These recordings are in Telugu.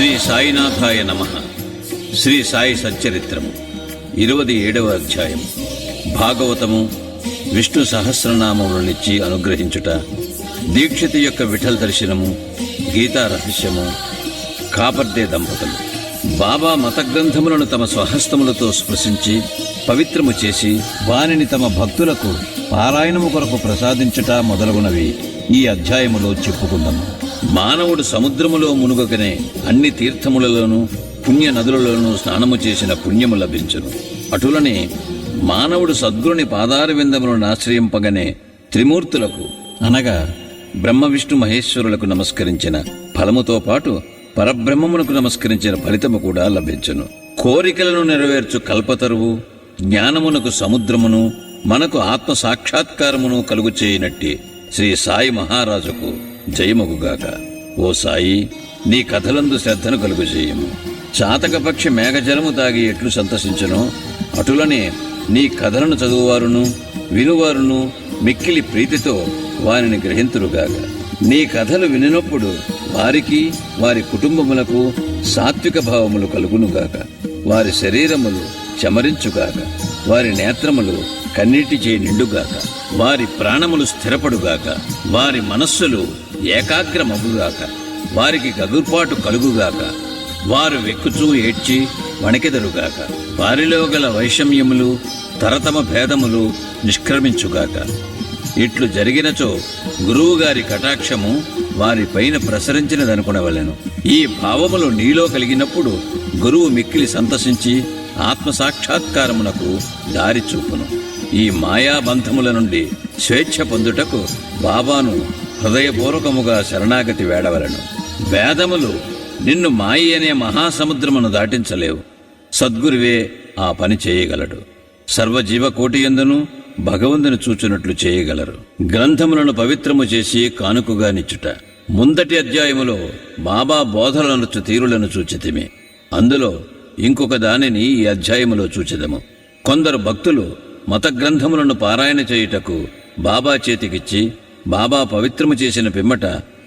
శ్రీ సాయినాథాయ నమ. శ్రీ సాయి సచ్చరిత్రము. ఇరవది ఏడవ అధ్యాయం భాగవతము విష్ణు సహస్రనామములనిచ్చి అనుగ్రహించుట దీక్షితి యొక్క విఠల దర్శనము గీతా రహస్యము కాపర్దే దంపతులు. బాబా మత గ్రంథములను తమ స్వహస్తములతో స్పృశించి పవిత్రము చేసి వానిని తమ భక్తులకు పారాయణము కొరకు ప్రసాదించుట మొదలగునవి. ఈ అధ్యాయములో చెప్పుకుందాము. మానవుడు సముద్రములో మునుగకనే అన్ని తీర్థములలోనూ పుణ్య నదులలోనూ స్నానము చేసిన పుణ్యము లభించును. అటులనే మానవుడు సద్గురుని పాదార విందములను ఆశ్రయింపగనే త్రిమూర్తులకు అనగా బ్రహ్మ విష్ణు మహేశ్వరులకు నమస్కరించిన ఫలముతో పాటు పరబ్రహ్మమునకు నమస్కరించిన ఫలితము కూడా లభించును. కోరికలను నెరవేర్చు కల్పతరువు జ్ఞానమునకు సముద్రమును మనకు ఆత్మ సాక్షాత్కారమును కలుగు చేయనట్టి శ్రీ సాయి మహారాజుకు జయమగుగాక. ఓ సాయి నీ కథలందు శ్రద్ధను కలుగు చేయము. చాతకపక్షి మేఘజలము తాగి ఎట్లు సంతసించను అటులనే నీ కథలను చదువువారును వినువారును మిక్కిలి ప్రీతితో వారిని గ్రహింతురుగాక. నీ కథలు వినినప్పుడు వారికి వారి కుటుంబములకు సాత్విక భావములు కలుగునుగాక. వారి శరీరములు చమరించుగాక. వారి నేత్రములు కన్నీటిచే నిండుగాక. వారి ప్రాణములు స్థిరపడుగాక. వారి మనస్సులు ఏకాగ్రమగుగాక వారికి గగుర్పాటు కలుగుగాక. వారు వెక్కుచూ ఏడ్చి వణకెదరుగాక. వారిలో గల వైషమ్యములు తరతమ భేదములు నిష్క్రమించుగాక. ఇట్లు జరిగినచో గురువుగారి కటాక్షము వారిపైన ప్రసరించినదనుకునవలెను. ఈ భావములు నీలో కలిగినప్పుడు గురువు మిక్కిలి సంతసించి ఆత్మ సాక్షాత్కారమునకు దారి చూపును. ఈ మాయాబంధముల నుండి స్వేచ్ఛ పొందుటకు బాబాను హృదయపూర్వకముగా శరణాగతి వేడవలను. వేదములు నిన్ను మాయి అనే మహాసముద్రమును దాటించలేవు. సద్గురువే ఆ పని చేయగలడు. సర్వజీవకోటియందును భగవంతుని చూచునట్లు చేయగలరు. గ్రంథములను పవిత్రము చేసి కానుకగా నిచ్చుట. ముందటి అధ్యాయములో బాబా బోధలనుచు తీరులను చూచితిమి. అందులో ఇంకొక దానిని ఈ అధ్యాయములో చూచిదము. కొందరు భక్తులు మత గ్రంథములను పారాయణ చేయుటకు బాబా చేతికిచ్చి బాబా పవిత్రము చేసిన పిమ్మట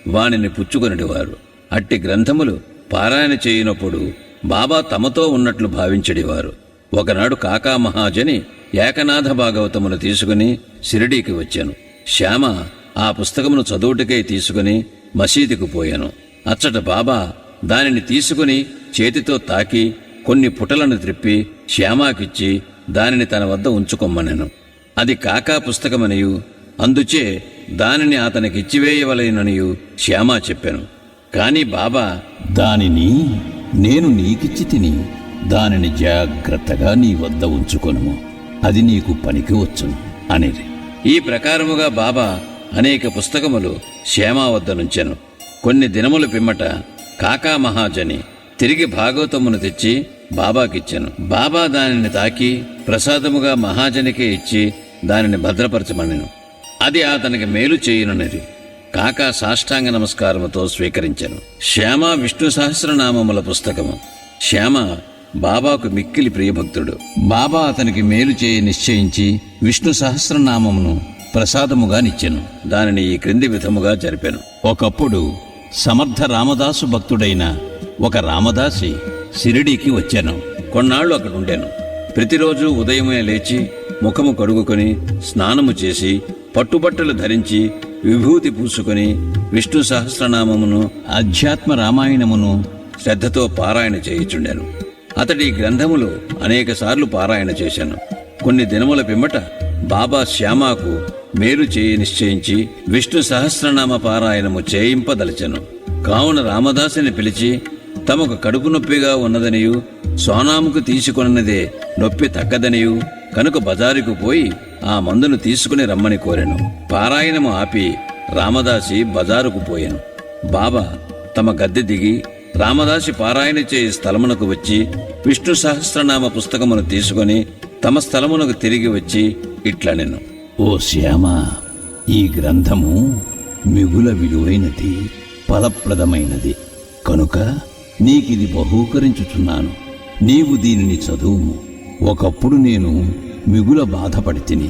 వానిని పుచ్చుకొనిటివారు అట్టి గ్రంథములు పారాయణ చేయనప్పుడు బాబా తమతో ఉన్నట్లు భావించడివారు. ఒకనాడు కాకా మహాజని ఏకనాథ భాగవతమును తీసుకుని షిరిడీకి వచ్చాను. శ్యామ ఆ పుస్తకమును చదువుటికై తీసుకుని మసీదుకు పోయాను. అచ్చట బాబా దానిని తీసుకుని చేతితో తాకి కొన్ని పుటలను త్రిప్పి శ్యామాకిచ్చి దానిని తన వద్ద ఉంచుకొమ్మనెను. అది కాకా పుస్తకమనియు అందుచే దానిని అతనికిచ్చివేయవలెననియు శ్యామా చెప్పాను. కాని బాబా దానిని నేను నీకిచ్చి తిని దానిని జాగ్రత్తగా నీ వద్ద ఉంచుకొనుము. అది నీకు పనికి వచ్చును అనేది. ఈ ప్రకారముగా బాబా అనేక పుస్తకములు శ్యామా వద్ద నుంచెను. కొన్ని దినముల పిమ్మట కాకా మహాజని తిరిగి భాగవతమును తెచ్చి బాబాకిచ్చాను. బాబా దానిని తాకి ప్రసాదముగా మహాజనికే ఇచ్చి దానిని భద్రపరచమనెను. అది అతనికి మేలు చేయనున్నది. కాకా సాష్టాంగ నమస్కారముతో స్వీకరించాను. శ్యామ విష్ణు సహస్రనామముల పుస్తకము. శ్యామ బాబాకు మిక్కిలి ప్రియభక్తుడు. బాబా అతనికి మేలు చేయి నిశ్చయించి విష్ణు సహస్రనామమును ప్రసాదముగా నిచ్చెను. దానిని ఈ క్రింది విధముగా జరిపాను. ఒకప్పుడు సమర్థ రామదాసు భక్తుడైన ఒక రామదాసి షిరిడీకి వచ్చాను. కొన్నాళ్ళు అక్కడ ఉండాను ప్రతిరోజు ఉదయమే లేచి ముఖము కడుగుకొని స్నానము చేసి పట్టుబట్టలు ధరించి విభూతి పూసుకొని విష్ణు సహస్రనామమును ఆధ్యాత్మ రామాయణమును శ్రద్ధతో పారాయణ చేయుచుండెను. అతడి గ్రంథములు అనేక సార్లు పారాయణ చేశాను. కొన్ని దినముల పిమ్మట బాబా శ్యామాకు మేలు చేయి నిశ్చయించి విష్ణు సహస్రనామ పారాయణము చేయింపదలచెను. కావున రామదాసుని పిలిచి తమకు కడుపు నొప్పిగా ఉన్నదనియు సోనాముకు తీసుకొన్నదే నొప్పి తగ్గదనియు కనుక బజారుకు పోయి ఆ మందును తీసుకుని రమ్మని కోరాను. పారాయణము ఆపి రామదాసి బజారుకు పోయాను. బాబా తమ గద్దె దిగి రామదాసి పారాయణ చేయి స్థలమునకు వచ్చి విష్ణు సహస్రనామ పుస్తకమును తీసుకొని తమ స్థలమునకు తిరిగి వచ్చి ఇట్లా నేను ఓ శ్యామ ఈ గ్రంథము మిగుల విలువైనది ఫలప్రదమైనది. కనుక నీకిది బహూకరించుచున్నాను. నీవు దీనిని చదువుము. ఒకప్పుడు నేను మిగుల బాధపడి తిని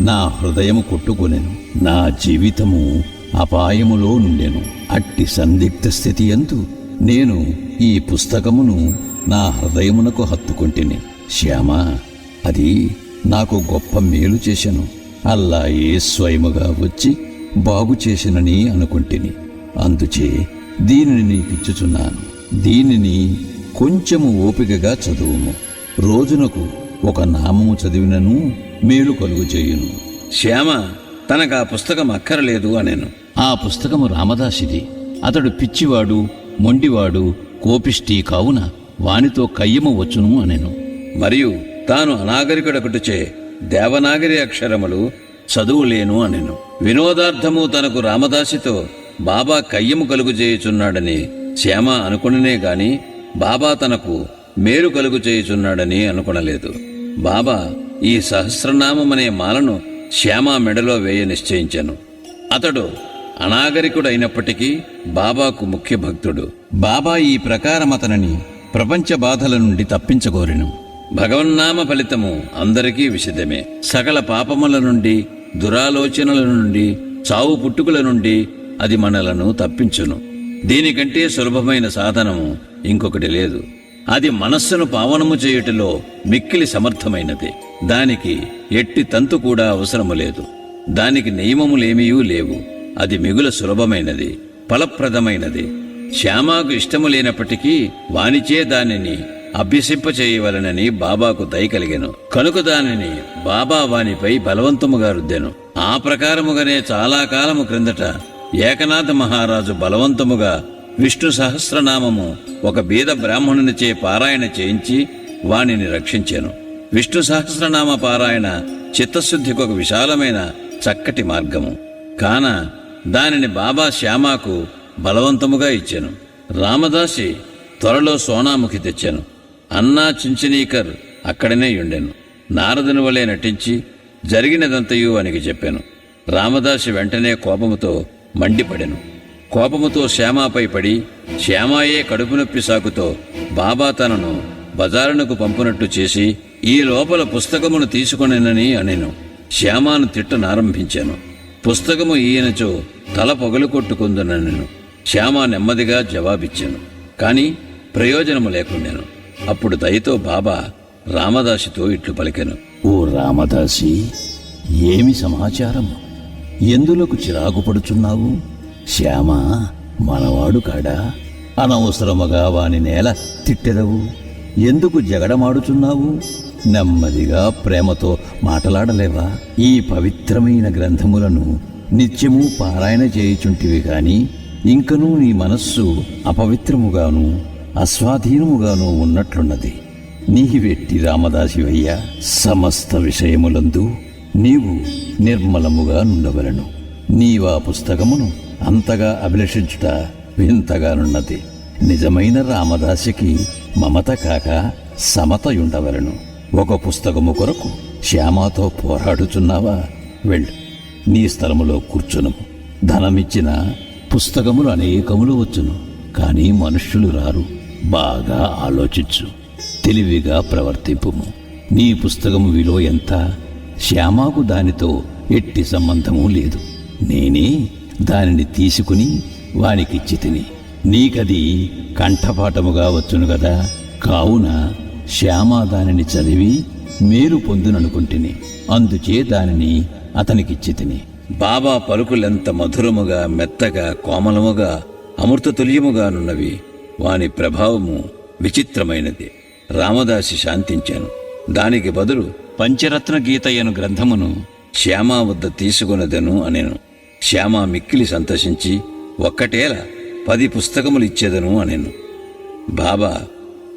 నా హృదయము కొట్టుకొనెను. నా జీవితము అపాయములో నుండెను. అట్టి సందిగ్ధ స్థితి అందు నేను ఈ పుస్తకమును నా హృదయమునకు హత్తుకొంటిని. శ్యామ అది నాకు గొప్ప మేలు చేశాను. అల్లా ఏ స్వయముగా వచ్చి బాగు చేసినని అనుకుంటుని. అందుచే దీనిని నీకిచ్చుచున్నాను. దీనిని కొంచెము ఓపికగా చదువుము. రోజునకు ఒక నామము చదివినను మేలు కలుగు చేయును. శ్యామ తనకు ఆ పుస్తకం అక్కరలేదు అనేను. ఆ పుస్తకము రామదాసిది. అతడు పిచ్చివాడు మొండివాడు కోపిష్టి కావున వానితో కయ్యము వచ్చును అనెను. మరియు తాను అనాగరికుడకుటచే దేవనాగరి అక్షరములు చదువులేను అనెను. వినోదార్థము తనకు రామదాసితో బాబా కయ్యము కలుగు చేయుచున్నాడని శ్యామ అనుకుననే గాని బాబా తనకు మేలు కలుగు చేయుచున్నాడని అనుకొనలేదు. బాబా ఈ సహస్రనామమనే మాలను శ్యామ మెడలో వేయ నిశ్చయించాను. అతడు అనాగరికుడైనప్పటికీ బాబాకు ముఖ్య భక్తుడు బాబా ఈ ప్రకారం అతనిని ప్రపంచ బాధల నుండి తప్పించగోరెను. భగవన్నామ ఫలితము అందరికీ విషిదమే సకల పాపముల నుండి దురాలోచనల నుండి చావు పుట్టుకుల నుండి అది మనలను తప్పించును. దీనికంటే సులభమైన సాధనము ఇంకొకటి లేదు. అది మనస్సును పావనము చేయుటలో మిక్కిలి సమర్థమైనది. దానికి ఎట్టి తంతు కూడా అవసరము లేదు. దానికి నియమములేమీయూ లేవు. అది మిగుల సులభమైనది ఫలప్రదమైనది. శ్యామాకు ఇష్టము లేనప్పటికీ వానిచే దానిని అభ్యసింపచేయవలనని బాబాకు దయ కలిగెను. కనుక దానిని బాబా వానిపై బలవంతముగా రుద్దెను ఆ ప్రకారముగానే చాలా కాలము క్రిందట ఏకనాథ మహారాజు బలవంతముగా విష్ణు సహస్రనామము ఒక బీద బ్రాహ్మణునిచే పారాయణ చేయించి వానిని రక్షించాను. విష్ణు సహస్రనామ పారాయణ చిత్తశుద్ధికి ఒక విశాలమైన చక్కటి మార్గము. కాన దానిని బాబా శ్యామాకు బలవంతముగా ఇచ్చాను. రామదాసి త్వరలో సోనాముఖి తెచ్చాను. అన్నా చించనీకర్ అక్కడనే ఉండెను నారదుని వలె నటించి జరిగినదంతయు అనికి చెప్పాను. రామదాసి వెంటనే కోపముతో మండిపడెను. కోపముతో శ్యామాపై పడి శ్యామాయే కడుపు నొప్పి సాకుతో బాబా తనను బజారునకు పంపునట్టు చేసి ఈ లోపల పుస్తకమును తీసుకొనినని అనెను. శ్యామాను తిట్టనారంభించాను. పుస్తకము ఈయనచో తల పొగలు కొట్టుకుందనను శ్యామ నెమ్మదిగా జవాబిచ్చాను. కాని ప్రయోజనము లేకుండాను. అప్పుడు దయతో బాబా రామదాసితో ఇట్లు పలికెను. ఓ రామదాసి ఏమి సమాచారము? ఎందులకు చిరాకు పడుచున్నావు శ్యామ మనవాడు కాడా? అనవసరముగా వాని నేల తిట్టెదవు. ఎందుకు జగడమాడుచున్నావు? నెమ్మదిగా ప్రేమతో మాటలాడలేవా? ఈ పవిత్రమైన గ్రంథములను నిత్యము పారాయణ చేయుచుంటివి కాని ఇంకనూ నీ మనస్సు అపవిత్రముగాను అస్వాధీనముగాను ఉన్నట్లున్నది. నీవెట్టి రామదాసివయ్యా సమస్త విషయములందు నీవు నిర్మలముగా నుండవలను. నీవా పుస్తకమును అంతగా అభిలషించుట వింతగానున్నది. నిజమైన రామదాసికి మమత కాక సమతయుండవలను. ఒక పుస్తకము కొరకు శ్యామాతో పోరాడుచున్నావా? వెళ్ళు. నీ స్థలములో కూర్చును. ధనమిచ్చిన పుస్తకములు అనేకములు వచ్చును. కానీ మనుష్యులు రారు. బాగా ఆలోచించు. తెలివిగా ప్రవర్తింపుము. నీ పుస్తకము విలువ ఎంత? శ్యామాకు దానితో ఎట్టి సంబంధము లేదు. నేనే దానిని తీసుకుని వానికిచ్చి తిని. నీకది కంఠపాఠముగా వచ్చును గదా. కావున శ్యామ దానిని చదివి మేలు పొందుననుకుంటుని. అందుచే దానిని అతనికిచ్చి తిని. బాబా పలుకులెంత మధురముగా మెత్తగా కోమలముగా అమృతతుల్యముగానున్నవి. వాని ప్రభావము విచిత్రమైనది. రామదాసి శాంతించాను. దానికి బదులు పంచరత్న గీతయ్యను గ్రంథమును శ్యామ వద్ద తీసుకొనదను అనెను. శ్యామ మిక్కిలి సంతోషించి ఒక్కటేలా పది పుస్తకములు ఇచ్చేదను అనెను. బాబా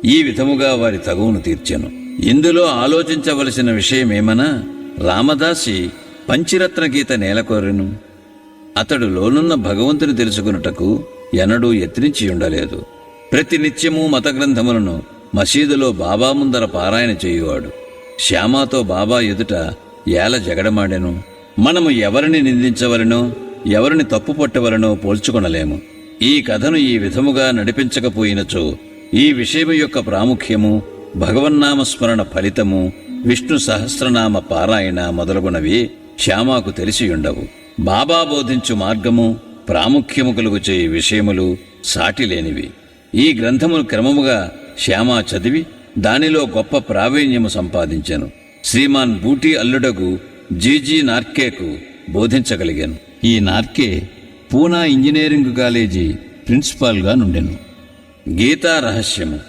ఈ విధముగా వారి తగువును తీర్చాను. ఇందులో ఆలోచించవలసిన విషయమేమనా? రామదాసి పంచిరత్న గీత నేలకోరెను. అతడు లోనున్న భగవంతుని తెలుసుకున్నటకు ఎన్నడూ యత్నించి ఉండలేదు. ప్రతి నిత్యము మత గ్రంథములను మసీదులో బాబా ముందర పారాయణ చేయువాడు. శ్యామాతో బాబా ఎదుట ఏల జగడమాడెను. మనము ఎవరిని నిందించవలనో ఎవరిని తప్పు పట్టవలనో పోల్చుకొనలేము. ఈ కథను ఈ విధముగా నడిపించకపోయినచో ఈ విషయము యొక్క ప్రాముఖ్యము భగవన్నామస్మరణ ఫలితము విష్ణు సహస్రనామ పారాయణ మొదలగునవి శ్యామాకు తెలిసియుండవు. బాబా బోధించు మార్గము ప్రాముఖ్యము కలుగుచే విషయములు సాటిలేనివి. ఈ గ్రంథమును క్రమముగా శ్యామ చదివి దానిలో గొప్ప ప్రావీణ్యము సంపాదించాను. శ్రీమాన్ బూటీ అల్లుడగు జీజీ నార్కేకు బోధించగలిగాను. ఈ నార్కే పూనా ఇంజనీరింగ్ కాలేజీ ప్రిన్సిపాల్గా నుండెను. గీతా రహస్యము.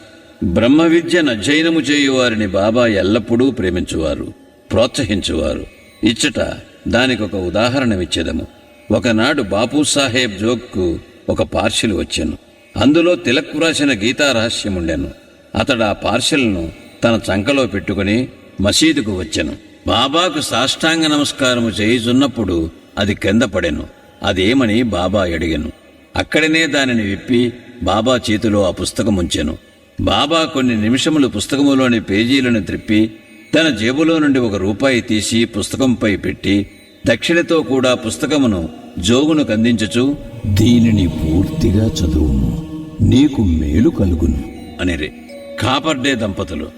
బ్రహ్మ విద్యను అధ్యయనము చేయువారిని బాబా ఎల్లప్పుడూ ప్రేమించువారు ప్రోత్సహించువారు. ఇచ్చట దానికొక ఉదాహరణమిచ్చేదము. ఒకనాడు బాపు సాహెబ్ జోక్కు ఒక పార్షిల్ వచ్చాను. అందులో తిలక్ వ్రాసిన గీతా రహస్యముండెను. అతడు ఆ పార్షిల్ను తన చంకలో పెట్టుకుని మసీదుకు వచ్చాను. బాబాకు సాష్టాంగ నమస్కారము చేయుచున్నప్పుడు అది కింద పడెను. అదేమని బాబా అడిగెను. అక్కడనే దానిని విప్పి బాబా చేతిలో ఆ పుస్తకం ఉంచెను బాబా కొన్ని నిమిషములు పుస్తకములోని పేజీలను త్రిప్పి తన జేబులో నుండి ఒక రూపాయి తీసి పుస్తకంపై పెట్టి దక్షిణతో కూడా పుస్తకమును జోగును కందించుచు దీనిని పూర్తిగా చదువుము. నీకు మేలు కలుగును. అనిరి. కాపర్డే దంపతులు.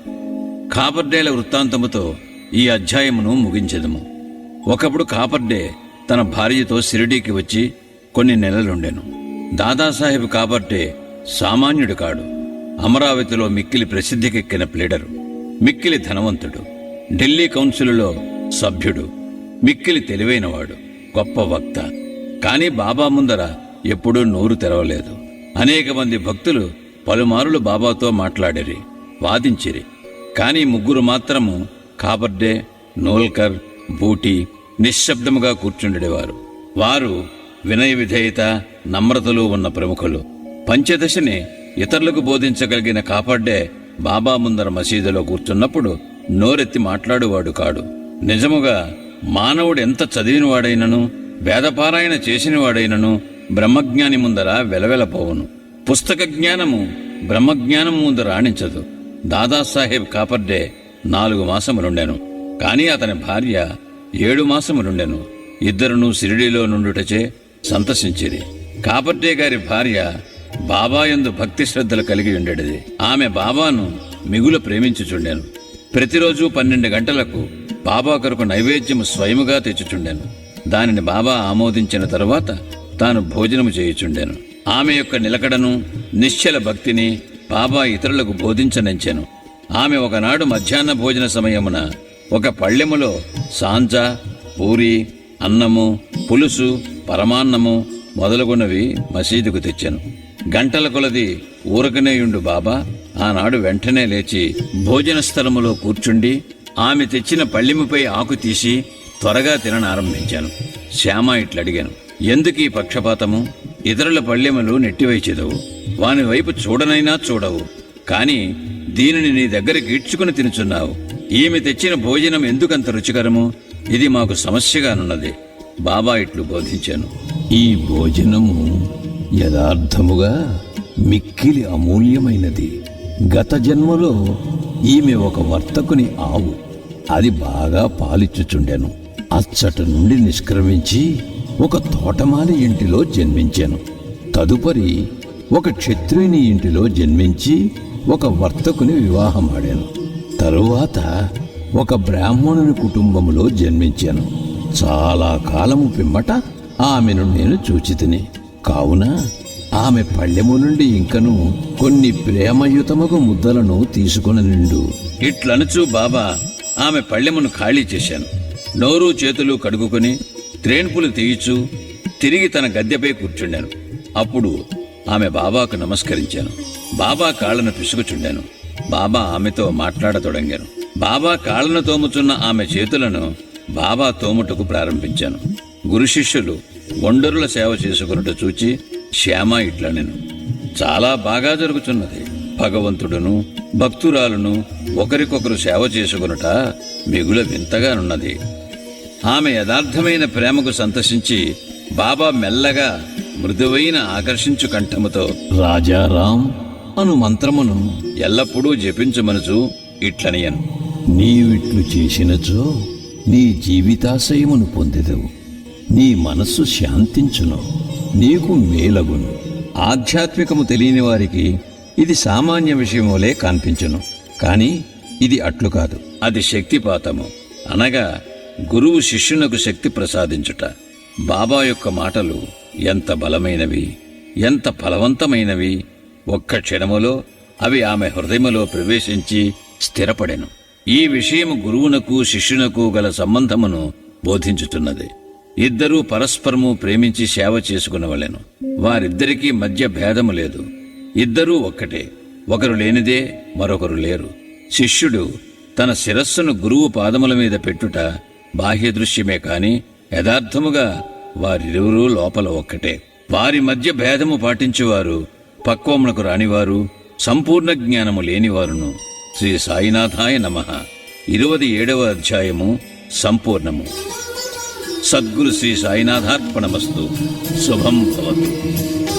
కాపర్డేల వృత్తాంతముతో ఈ అధ్యాయమును ముగించెదము. ఒకప్పుడు కాపర్డే తన భార్యతో సిరిడీకి వచ్చి కొన్ని నెలలుండెను. దాదాసాహెబ్ కాపర్డే సామాన్యుడు కాడు. అమరావతిలో మిక్కిలి ప్రసిద్ధికెక్కిన ప్లీడరు. మిక్కిలి ధనవంతుడు. ఢిల్లీ కౌన్సిలులో సభ్యుడు. మిక్కిలి తెలివైనవాడు. గొప్ప వక్త. కానీ బాబా ముందర ఎప్పుడూ నోరు తెరవలేదు. అనేక మంది భక్తులు పలుమారులు బాబాతో మాట్లాడిరి వాదించిరి. కానీ ముగ్గురు మాత్రము కాబర్డే నోల్కర్ బూటి నిశ్శబ్దముగా కూర్చుండేవారు. వారు వినయ విధేయత నమ్రతలు ఉన్న ప్రముఖులు. పంచదశని ఇతరులకు బోధించగలిగిన కాపాడ్డే బాబా ముందర మసీదులో కూర్చున్నప్పుడు నోరెత్తి మాట్లాడువాడు కాడు. నిజముగా మానవుడు ఎంత చదివినవాడైనను వేదపారాయణ చేసినవాడైనను బ్రహ్మజ్ఞాని ముందర వెలవెలపోవును. పుస్తక జ్ఞానము బ్రహ్మజ్ఞానం ముందు రాణించదు. దాదాసాహెబ్ కాపర్డే నాలుగు మాసములుండెను. కాని అతని భార్య ఏడు మాసములుండెను. ఇద్దరును సిరిడిలో నుండుటచే సంతసించిరి. కాపర్డే గారి భార్య బాబాయందు భక్తి శ్రద్ధలు కలిగి ఉండేది ఆమె బాబాను మిగులు ప్రేమించుచుండెను. ప్రతిరోజు పన్నెండు గంటలకు బాబా కొరకు నైవేద్యము స్వయముగా తెచ్చుచుండెను. దానిని బాబా ఆమోదించిన తరువాత తాను భోజనము చేయుచుండెను. ఆమె యొక్క నిలకడను నిశ్చల భక్తిని బాబా ఇతరులకు బోధించనంచెను. ఆమె ఒకనాడు మధ్యాహ్న భోజన సమయమున ఒక పళ్ళెములో సాంజ పూరి అన్నము పులుసు పరమాన్నము మొదలుగున్నవి మసీదుకు తెచ్చాను. గంటల కొలది ఊరకనేయుండు బాబా. ఆనాడు వెంటనే లేచి భోజన స్థలములో కూర్చుండి ఆమె తెచ్చిన పళ్ళెముపై ఆకు తీసి త్వరగా తిననారంభించాను. శ్యామ ఇట్లడిగాను ఎందుకు ఈ పక్షపాతము? ఇతరుల పళ్ళెములు నెట్టివైచెదవు వాని వైపు చూడనైనా చూడవు. కాని దీనిని నీ దగ్గరికి ఈడ్చుకుని తినుచున్నావు. ఈమె తెచ్చిన భోజనం ఎందుకంత రుచికరము? ఇది మాకు సమస్యగానున్నది. బాబా ఇట్లు బోధించాను. ఈ భోజనము యథార్థముగా మిక్కిలి అమూల్యమైనది. గత జన్మలో ఈమె ఒక వర్తకుని ఆవు. అది బాగా పాలిచ్చుచుండెను. అచ్చట నుండి నిష్క్రమించి ఒక తోటమాలి ఇంటిలో జన్మించాను. తదుపరి ఒక క్షత్రియుని ఇంటిలో జన్మించి ఒక వర్తకుని వివాహమాడాను. తరువాత ఒక బ్రాహ్మణుని కుటుంబములో జన్మించాను. చాలా కాలము పిమ్మట ఆమెను నేను చూచితిని. కావున ఆమె పళ్ళెము నుండి ఇంకను కొన్ని ప్రేమయుతముగు ముద్దలను తీసుకుని నిండు. ఇట్లనుచు బాబా ఆమె పళ్ళెమును ఖాళీ చేశాను. నోరు చేతులు కడుగుకొని త్రేణుపులు తీయిచు తిరిగి తన గద్దెపై కూర్చుండాను. అప్పుడు ఆమె బాబాకు నమస్కరించాను. బాబా కాళ్ళను పిసుకుచుండాను. బాబా ఆమెతో మాట్లాడతొడంగాను. బాబా కాళ్ళను తోముచున్న ఆమె చేతులను బాబా తోముటకు ప్రారంభించాను. గురు శిష్యులు ఒండరుల సేవ చేసుకున్నట్టు చూచి శ్యామ ఇట్లనెను. చాలా బాగా జరుగుతున్నది భగవంతుడును భక్తురాలును ఒకరికొకరు సేవ చేసుకునుట మిగుల వింతగానున్నది ఆమె యథార్థమైన ప్రేమకు సంతసించి బాబా మెల్లగా మృదువైన ఆకర్షించు కంఠముతో రాజారాం అను మంత్రమును ఎల్లప్పుడూ జపించమనుచు ఇట్లనియను. నీవిట్లు చేసినచో నీ జీవితాశయమును పొందెదవు. నీ మనస్సు శాంతించును నీకు మేలగును. ఆధ్యాత్మికము తెలియని వారికి ఇది సామాన్య విషయములే కనిపించును. కాని ఇది అట్లు కాదు అది శక్తిపాతము. అనగా గురువు శిష్యునకు శక్తి ప్రసాదించుట. బాబా యొక్క మాటలు ఎంత బలమైనవి ఎంత ఫలవంతమైనవి ఒక్క క్షణములో అవి ఆమె హృదయములో ప్రవేశించి స్థిరపడెను. ఈ విషయం గురువునకు శిష్యునకు గల సంబంధమును బోధించుతున్నది ఇద్దరూ పరస్పరము ప్రేమించి సేవ చేసుకునవలెను. వారిద్దరికీ మధ్య భేదము లేదు. ఇద్దరూ ఒక్కటే. ఒకరు లేనిదే మరొకరు లేరు. శిష్యుడు తన శిరస్సును గురువు పాదముల మీద పెట్టుట బాహ్య దృశ్యమే కాని యథార్థముగా వారిరువురూ లోపల ఒక్కటే. వారి మధ్య భేదము పాటించేవారు పక్వమునకు రానివారు సంపూర్ణ జ్ఞానము లేనివారును. శ్రీ సాయినాథాయ నమ. ఇరవది ఏడవ అధ్యాయము సంపూర్ణము. సద్గురు శ్రీ సాయినాథార్పణమస్తు. శుభం భవతు.